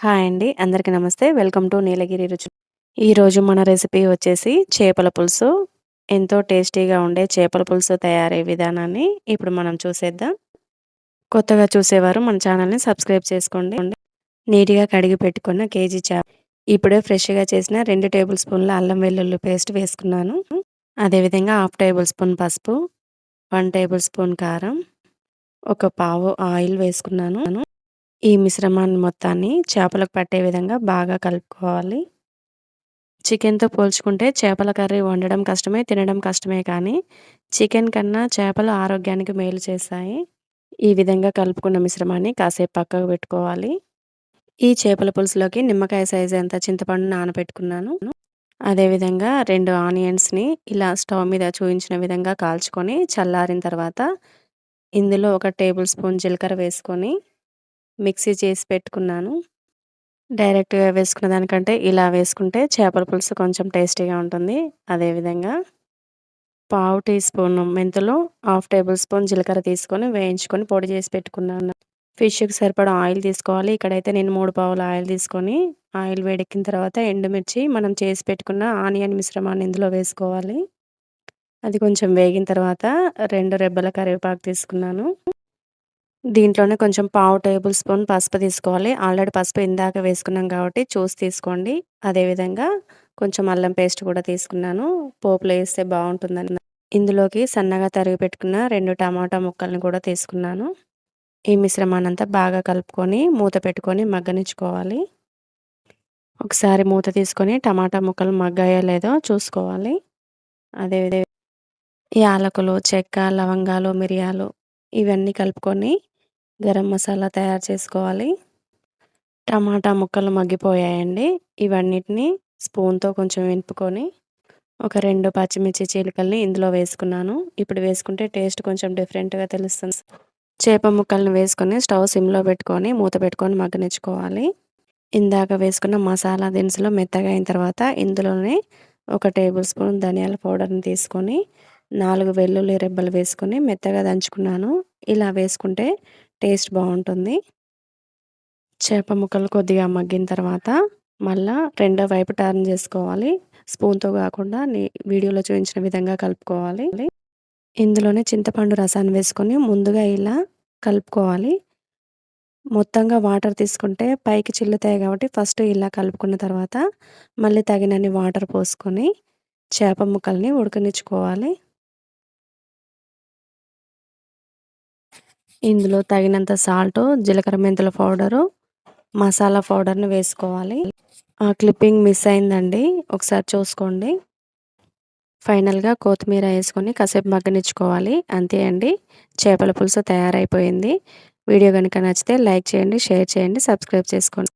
Hi అండి. అందరికీ నమస్తే. వెల్కమ్ టు నీలగిరి రుచి. ఈరోజు మన రెసిపీ వచ్చేసి చేపల పులుసు. ఎంతో టేస్టీగా ఉండే చేపల పులుసు తయారయ్యే విధానాన్ని ఇప్పుడు మనం చూసేద్దాం. కొత్తగా చూసేవారు మన ఛానల్ని సబ్స్క్రైబ్ చేసుకోండి. నీట్గా కడిగి పెట్టుకున్న కేజీ చేప. ఇప్పుడే ఫ్రెష్గా చేసిన రెండు టేబుల్ స్పూన్ల అల్లం వెల్లుల్లి పేస్ట్ వేసుకున్నాను. అదేవిధంగా హాఫ్ టేబుల్ స్పూన్ పసుపు వన్ టేబుల్ స్పూన్ కారం ఒక పావు ఆయిల్ వేసుకున్నాను. ఈ మిశ్రమాన్ని మొత్తాన్ని చేపలకు పట్టే విధంగా బాగా కలుపుకోవాలి. చికెన్తో పోల్చుకుంటే చేపల కర్రీ వండడం కష్టమే తినడం కష్టమే కానీ చికెన్ కన్నా చేపలు ఆరోగ్యానికి మేలు చేస్తాయి. ఈ విధంగా కలుపుకున్న మిశ్రమాన్ని కాసేపు పక్కకు పెట్టుకోవాలి. ఈ చేపల పులుసులోకి నిమ్మకాయ సైజు ఎంత చింతపండు నానబెట్టుకున్నాను. అదేవిధంగా రెండు ఆనియన్స్ని ఇలా స్టవ్ మీద చూపించిన విధంగా కాల్చుకొని చల్లారిన తర్వాత ఇందులో ఒక టేబుల్ స్పూన్ జీలకర్ర వేసుకొని మిక్సీ చేసి పెట్టుకున్నాను. డైరెక్ట్గా వేసుకున్న దానికంటే ఇలా వేసుకుంటే చేపల పులుసు కొంచెం టేస్టీగా ఉంటుంది. అదేవిధంగా పావు టీ స్పూన్ మెంతులు హాఫ్ టేబుల్ స్పూన్ జీలకర్ర తీసుకొని వేయించుకొని పొడి చేసి పెట్టుకున్నాను. ఫిష్కి సరిపడా ఆయిల్ తీసుకోవాలి. ఇక్కడైతే నేను మూడు పావుల ఆయిల్ తీసుకొని ఆయిల్ వేడెక్కిన తర్వాత ఎండుమిర్చి మనం చేసి పెట్టుకున్న ఆనియన్ మిశ్రమాన్ని ఇందులో వేసుకోవాలి. అది కొంచెం వేగిన తర్వాత రెండు రెబ్బల కరివేపాకు తీసుకున్నాను. దీంట్లోనే కొంచెం పావు టేబుల్ స్పూన్ పసుపు తీసుకోవాలి. ఆల్రెడీ పసుపు ఇందాక వేసుకున్నాం కాబట్టి చూసి తీసుకోండి. అదేవిధంగా కొంచెం అల్లం పేస్ట్ కూడా తీసుకున్నాను. పోపులో వేస్తే బాగుంటుందని. ఇందులోకి సన్నగా తరిగి పెట్టుకున్న రెండు టమాటా ముక్కల్ని కూడా తీసుకున్నాను. ఈ మిశ్రమానంతా బాగా కలుపుకొని మూత పెట్టుకొని మగ్గనిచ్చుకోవాలి. ఒకసారి మూత తీసుకొని టమాటా ముక్కలు మగ్గాయో లేదో చూసుకోవాలి. అదేవిధంగా యాలకులు చెక్క లవంగాలు మిరియాలు ఇవన్నీ కలుపుకొని గరం మసాలా తయారు చేసుకోవాలి. టమాటా ముక్కలు మగ్గిపోయాయండి. ఇవన్నిటిని స్పూన్తో కొంచెం వెనుపుకొని ఒక రెండు పచ్చిమిర్చి చీలికల్ని ఇందులో వేసుకున్నాను. ఇప్పుడు వేసుకుంటే టేస్ట్ కొంచెం డిఫరెంట్గా తెలుస్తుంది. చేప ముక్కల్ని వేసుకొని స్టవ్ సిమ్లో పెట్టుకొని మూత పెట్టుకొని మగ్గనిచ్చుకోవాలి. ఇందాక వేసుకున్న మసాలా దినుసులు మెత్తగా అయిన తర్వాత ఇందులోనే ఒక టేబుల్ స్పూన్ ధనియాల పౌడర్ని తీసుకొని నాలుగు వెల్లుల్లి రెబ్బలు వేసుకొని మెత్తగా దంచుకున్నాను. ఇలా వేసుకుంటే టేస్ట్ బాగుంటుంది. చేప ముక్కలు కొద్దిగా మగ్గిన తర్వాత మళ్ళా రెండో వైపు టర్న్ చేసుకోవాలి. స్పూన్తో కాకుండా వీడియోలో చూపించిన విధంగా కలుపుకోవాలి. ఇందులోనే చింతపండు రసాన్ని వేసుకొని ముందుగా ఇలా కలుపుకోవాలి. మొత్తంగా వాటర్ తీసుకుంటే పైకి చిల్లుతాయి కాబట్టి ఫస్ట్ ఇలా కలుపుకున్న తర్వాత మళ్ళీ తగినన్ని వాటర్ పోసుకొని చేప ముక్కల్ని ఉడకనిచ్చుకోవాలి. ఇందులో తగినంత సాల్ట్ జీలకర్ర మెంతుల పౌడరు మసాలా పౌడర్ని వేసుకోవాలి. ఆ క్లిప్పింగ్ మిస్ అయిందండి. ఒకసారి చూసుకోండి. ఫైనల్గా కొత్తిమీర వేసుకొని కాసేపు మగ్గనిచ్చుకోవాలి. అంతే అండి. చేపల పులుసు తయారైపోయింది. వీడియో కనుక నచ్చితే లైక్ చేయండి షేర్ చేయండి సబ్స్క్రైబ్ చేసుకోండి.